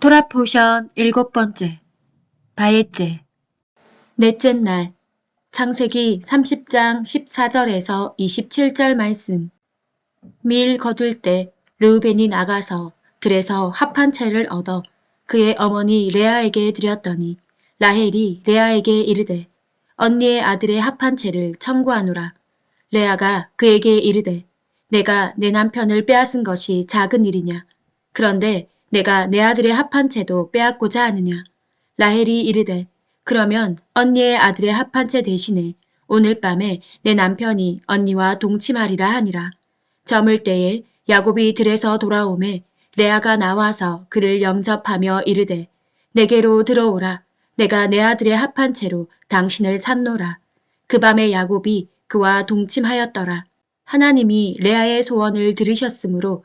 토라포션 일곱 번째. 바예째 넷째 날. 창세기 30장 14절에서 27절 말씀. 밀 거둘 때 르우벤이 나가서 들에서 합한 채를 얻어 그의 어머니 레아에게 드렸더니 라헬이 레아에게 이르되 언니의 아들의 합한 채를 청구하노라. 레아가 그에게 이르되 내가 내 남편을 빼앗은 것이 작은 일이냐? 그런데 내가 내 아들의 합한 채도 빼앗고자 하느냐. 라헬이 이르되 그러면 언니의 아들의 합한 채 대신에 오늘 밤에 내 남편이 언니와 동침하리라 하니라. 저물 때에 야곱이 들에서 돌아오매 레아가 나와서 그를 영접하며 이르되 내게로 들어오라. 내가 내 아들의 합한 채로 당신을 샀노라. 그 밤에 야곱이 그와 동침하였더라. 하나님이 레아의 소원을 들으셨으므로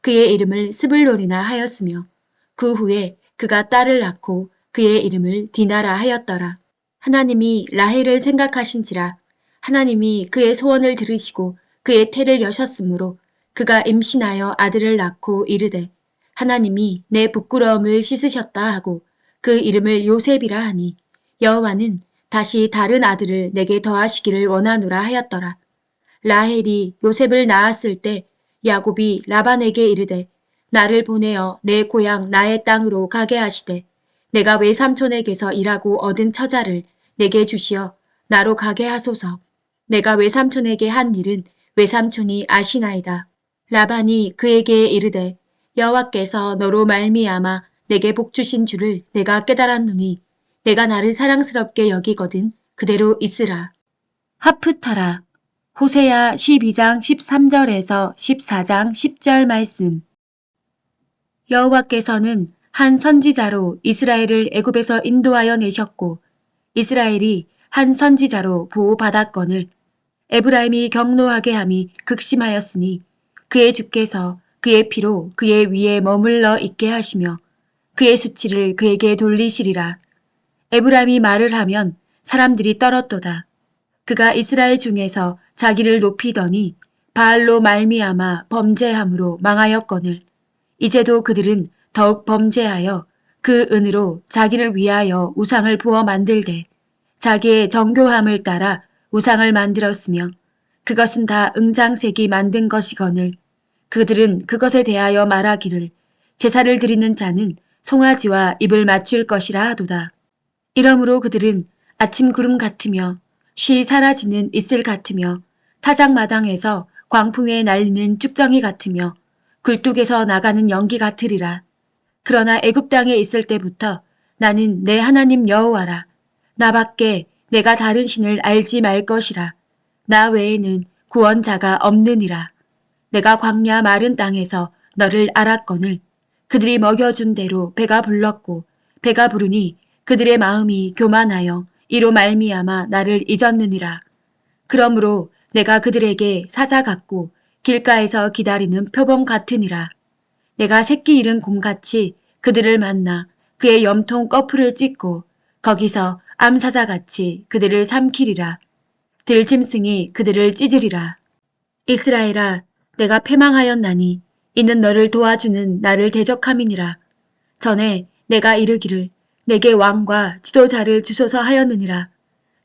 그의 이름을 스불론이나 하였으며 그 후에 그가 딸을 낳고 그의 이름을 디나라 하였더라. 하나님이 라헬을 생각하신지라 하나님이 그의 소원을 들으시고 그의 태를 여셨으므로 그가 임신하여 아들을 낳고 이르되 하나님이 내 부끄러움을 씻으셨다 하고 그 이름을 요셉이라 하니 여호와는 다시 다른 아들을 내게 더하시기를 원하노라 하였더라. 라헬이 요셉을 낳았을 때 야곱이 라반에게 이르되 나를 보내어 내 고향 나의 땅으로 가게 하시되 내가 외삼촌에게서 일하고 얻은 처자를 내게 주시어 나로 가게 하소서. 내가 외삼촌에게 한 일은 외삼촌이 아시나이다. 라반이 그에게 이르되 여호와께서 너로 말미암아 내게 복 주신 줄을 내가 깨달았노니 내가 나를 사랑스럽게 여기거든 그대로 있으라. 하프터라 호세야 12장 13절에서 14장 10절 말씀 여호와께서는 한 선지자로 이스라엘을 애굽에서 인도하여 내셨고 이스라엘이 한 선지자로 보호받았거늘 에브라임이 경노하게 함이 극심하였으니 그의 주께서 그의 피로 그의 위에 머물러 있게 하시며 그의 수치를 그에게 돌리시리라. 에브라임이 말을 하면 사람들이 떨었도다. 그가 이스라엘 중에서 자기를 높이더니 바알로 말미암아 범죄함으로 망하였거늘 이제도 그들은 더욱 범죄하여 그 은으로 자기를 위하여 우상을 부어 만들되 자기의 정교함을 따라 우상을 만들었으며 그것은 다 응장색이 만든 것이거늘 그들은 그것에 대하여 말하기를 제사를 드리는 자는 송아지와 입을 맞출 것이라 하도다. 이러므로 그들은 아침 구름 같으며 쉬 사라지는 이슬 같으며 타작마당에서 광풍에 날리는 쭉정이 같으며 굴뚝에서 나가는 연기 같으리라. 그러나 애굽 땅에 있을 때부터 나는 내 하나님 여호와라. 나밖에 내가 다른 신을 알지 말 것이라. 나 외에는 구원자가 없느니라. 내가 광야 마른 땅에서 너를 알았거늘 그들이 먹여준 대로 배가 불렀고 배가 부르니 그들의 마음이 교만하여 이로 말미암아 나를 잊었느니라. 그러므로 내가 그들에게 사자 같고 길가에서 기다리는 표범 같으니라. 내가 새끼 잃은 곰같이 그들을 만나 그의 염통 꺼풀을 찢고 거기서 암사자같이 그들을 삼키리라. 들짐승이 그들을 찢으리라. 이스라엘아 내가 패망하였나니 이는 너를 도와주는 나를 대적함이니라. 전에 내가 이르기를 내게 왕과 지도자를 주소서 하였느니라.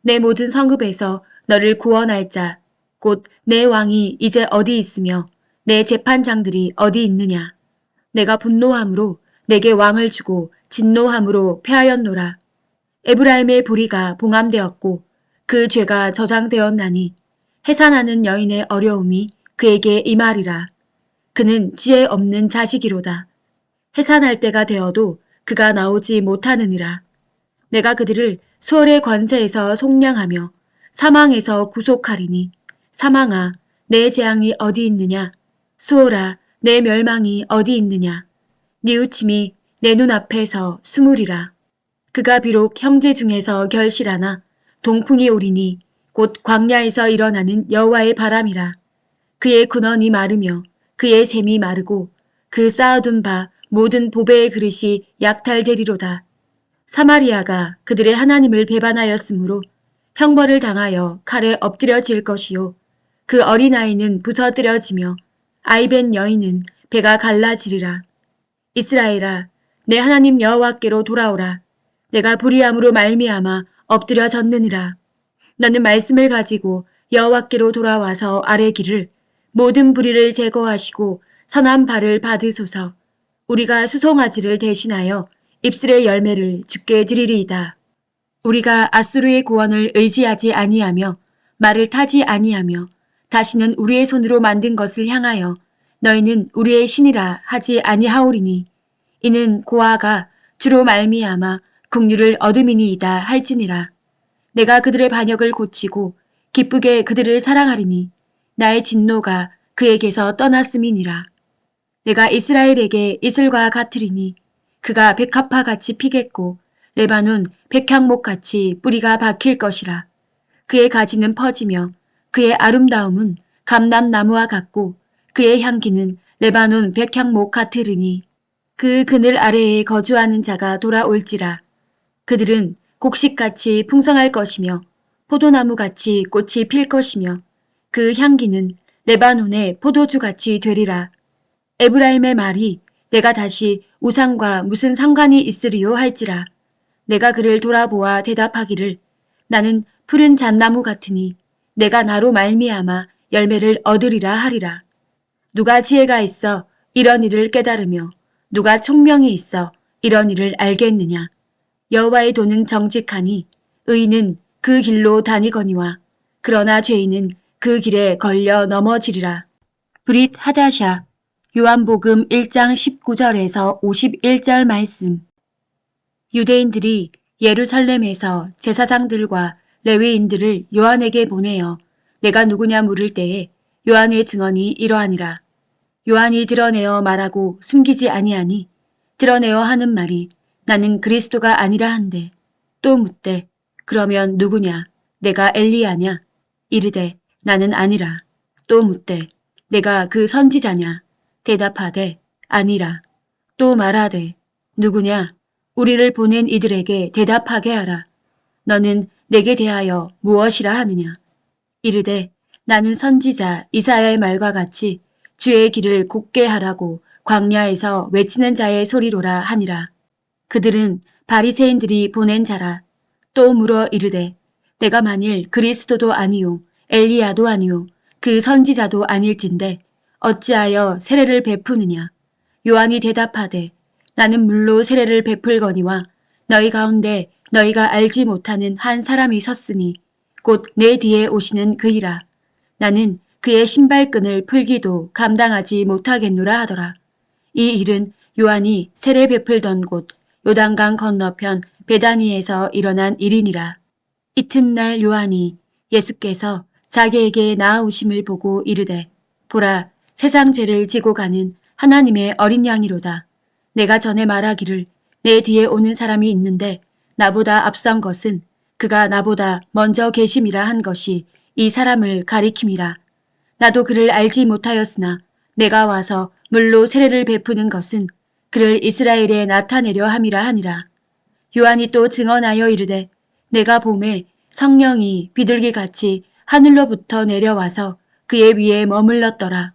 내 모든 성읍에서 너를 구원할 자, 곧 내 왕이 이제 어디 있으며 내 재판장들이 어디 있느냐. 내가 분노함으로 내게 왕을 주고 진노함으로 패하였노라. 에브라임의 불의가 봉함되었고 그 죄가 저장되었나니 해산하는 여인의 어려움이 그에게 임하리라. 그는 지혜 없는 자식이로다. 해산할 때가 되어도 그가 나오지 못하느니라. 내가 그들을 수월의 관세에서 속량하며 사망에서 구속하리니 사망아 내 재앙이 어디 있느냐 수월아 내 멸망이 어디 있느냐 뉘우침이 내 눈앞에서 스물이라 그가 비록 형제 중에서 결실하나 동풍이 오리니 곧 광야에서 일어나는 여호와의 바람이라. 그의 근원이 마르며 그의 샘이 마르고 그 쌓아둔 바 모든 보배의 그릇이 약탈되리로다. 사마리아가 그들의 하나님을 배반하였으므로 형벌을 당하여 칼에 엎드려질 것이요. 그 어린아이는 부서뜨려지며 아이벤 여인은 배가 갈라지리라. 이스라엘아, 내 하나님 여호와께로 돌아오라. 내가 불의함으로 말미암아 엎드려졌느니라. 너는 말씀을 가지고 여호와께로 돌아와서 아뢰기를 모든 불의를 제거하시고 선한 발을 받으소서. 우리가 수송아지를 대신하여 입술의 열매를 죽게 드리리이다. 우리가 아수르의 구원을 의지하지 아니하며 말을 타지 아니하며 다시는 우리의 손으로 만든 것을 향하여 너희는 우리의 신이라 하지 아니하오리니 이는 고아가 주로 말미암아 국류를 얻음이니이다 할지니라. 내가 그들의 반역을 고치고 기쁘게 그들을 사랑하리니 나의 진노가 그에게서 떠났음이니라. 내가 이스라엘에게 이슬과 같으리니 그가 백합화 같이 피겠고 레바논 백향목 같이 뿌리가 박힐 것이라. 그의 가지는 퍼지며 그의 아름다움은 감람나무와 같고 그의 향기는 레바논 백향목 같으리니 그 그늘 아래에 거주하는 자가 돌아올지라. 그들은 곡식같이 풍성할 것이며 포도나무같이 꽃이 필 것이며 그 향기는 레바논의 포도주같이 되리라. 에브라임의 말이 내가 다시 우상과 무슨 상관이 있으리요 할지라. 내가 그를 돌아보아 대답하기를 나는 푸른 잣나무 같으니 내가 나로 말미암아 열매를 얻으리라 하리라. 누가 지혜가 있어 이런 일을 깨달으며 누가 총명이 있어 이런 일을 알겠느냐. 여호와의 도는 정직하니 의인은 그 길로 다니거니와 그러나 죄인은 그 길에 걸려 넘어지리라. 브릿 하다샤 요한복음 1장 19절에서 51절 말씀. 유대인들이 예루살렘에서 제사장들과 레위인들을 요한에게 보내어 내가 누구냐 물을 때에 요한의 증언이 이러하니라. 요한이 드러내어 말하고 숨기지 아니하니 드러내어 하는 말이 나는 그리스도가 아니라 한데 또 묻되 그러면 누구냐? 내가 엘리야냐? 이르되 나는 아니라. 또 묻되 내가 그 선지자냐 대답하되 아니라 또 말하되 누구냐? 우리를 보낸 이들에게 대답하게 하라. 너는 내게 대하여 무엇이라 하느냐? 이르되 나는 선지자 이사야의 말과 같이 주의 길을 곱게 하라고 광야에서 외치는 자의 소리로라 하니라. 그들은 바리새인들이 보낸 자라. 또 물어 이르되 내가 만일 그리스도도 아니요 엘리야도 아니요 그 선지자도 아닐진데 어찌하여 세례를 베푸느냐? 요한이 대답하되 나는 물로 세례를 베풀거니와 너희 가운데 너희가 알지 못하는 한 사람이 섰으니 곧 내 뒤에 오시는 그이라. 나는 그의 신발끈을 풀기도 감당하지 못하겠노라 하더라. 이 일은 요한이 세례 베풀던 곳 요단강 건너편 베다니에서 일어난 일이니라. 이튿날 요한이 예수께서 자기에게 나아오심을 보고 이르되 보라 세상 죄를 지고 가는 하나님의 어린 양이로다. 내가 전에 말하기를 내 뒤에 오는 사람이 있는데 나보다 앞선 것은 그가 나보다 먼저 계심이라 한 것이 이 사람을 가리킴이라. 나도 그를 알지 못하였으나 내가 와서 물로 세례를 베푸는 것은 그를 이스라엘에 나타내려 함이라 하니라. 요한이 또 증언하여 이르되 내가 봄에 성령이 비둘기같이 하늘로부터 내려와서 그의 위에 머물렀더라.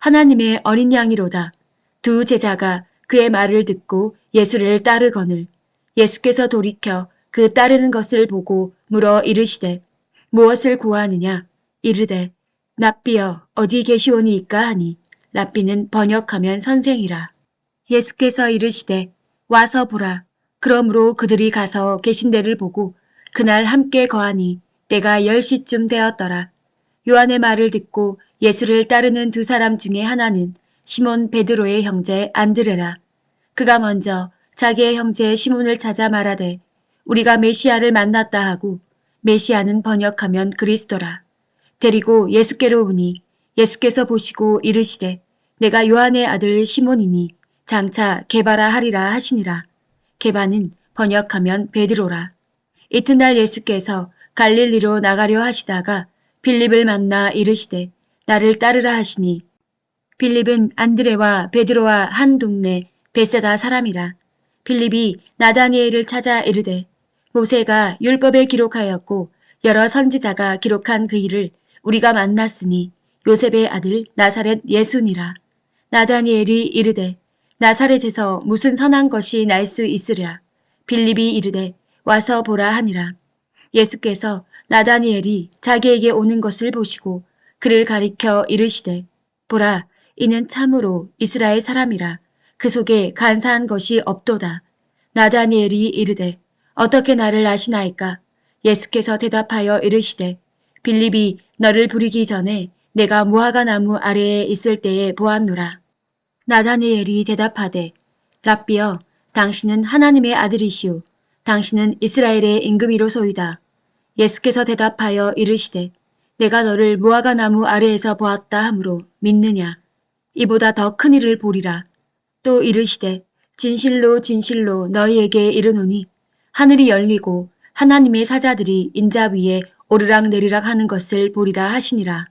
하나님의 어린 양이로다. 두 제자가 그의 말을 듣고 예수를 따르거늘 예수께서 돌이켜 그 따르는 것을 보고 물어 이르시되 무엇을 구하느냐 이르되 랍비여 어디 계시오니이까 하니 랍비는 번역하면 선생이라. 예수께서 이르시되 와서 보라. 그러므로 그들이 가서 계신 데를 보고 그날 함께 거하니 때가 10시쯤 되었더라. 요한의 말을 듣고 예수를 따르는 두 사람 중에 하나는 시몬 베드로의 형제 안드레라. 그가 먼저 자기의 형제 시몬을 찾아 말하되 우리가 메시아를 만났다 하고 메시아는 번역하면 그리스도라. 데리고 예수께로 오니 예수께서 보시고 이르시되 내가 요한의 아들 시몬이니 장차 개바라 하리라 하시니라. 개바는 번역하면 베드로라. 이튿날 예수께서 갈릴리로 나가려 하시다가 빌립을 만나 이르시되 나를 따르라 하시니 빌립은 안드레와 베드로와 한 동네 베세다 사람이라. 빌립이 나다니엘을 찾아 이르되 모세가 율법에 기록하였고 여러 선지자가 기록한 그 일을 우리가 만났으니 요셉의 아들 나사렛 예수니라. 나다니엘이 이르되 나사렛에서 무슨 선한 것이 날 수 있으랴. 빌립이 이르되 와서 보라 하니라. 예수께서 나다니엘이 자기에게 오는 것을 보시고 그를 가리켜 이르시되 보라 이는 참으로 이스라엘 사람이라 그 속에 간사한 것이 없도다. 나다니엘이 이르되 어떻게 나를 아시나이까? 예수께서 대답하여 이르시되 빌립이 너를 부리기 전에 내가 무화과 나무 아래에 있을 때에 보았노라. 나다니엘이 대답하되 랍비여 당신은 하나님의 아들이시오. 당신은 이스라엘의 임금이로소이다. 예수께서 대답하여 이르시되 내가 너를 무화과 나무 아래에서 보았다 하므로 믿느냐. 이보다 더 큰 일을 보리라. 또 이르시되 진실로 진실로 너희에게 이르노니 하늘이 열리고 하나님의 사자들이 인자 위에 오르락 내리락 하는 것을 보리라 하시니라.